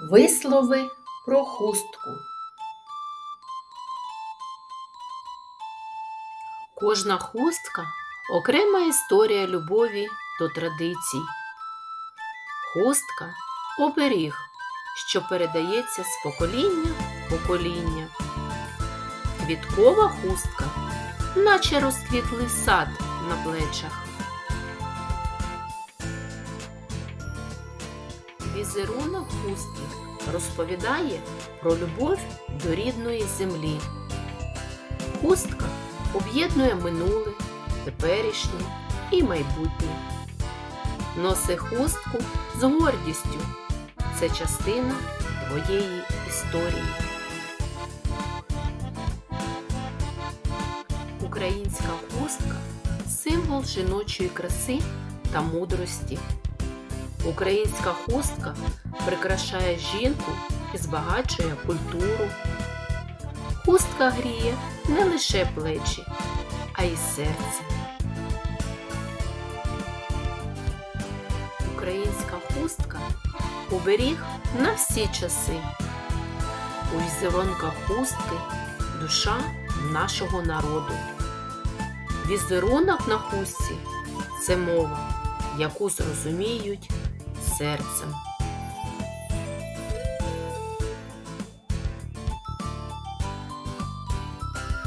Вислови про хустку. Кожна хустка окрема історія любові до традицій. Хустка оберіг, що передається з покоління в покоління. Квіткова хустка, наче розквітлий сад на плечах. Візерунок хустки розповідає про любов до рідної землі. Хустка об'єднує минуле, теперішнє і майбутнє. Носи хустку з гордістю. Це частина твоєї історії. Українська хустка символ жіночої краси та мудрості. Українська хустка прикрашає жінку і збагачує культуру. Хустка гріє не лише плечі, а й серце. Українська хустка оберіг на всі часи. У візерунках хустки душа нашого народу. Візерунок на хустці це мова, яку зрозуміють серцем.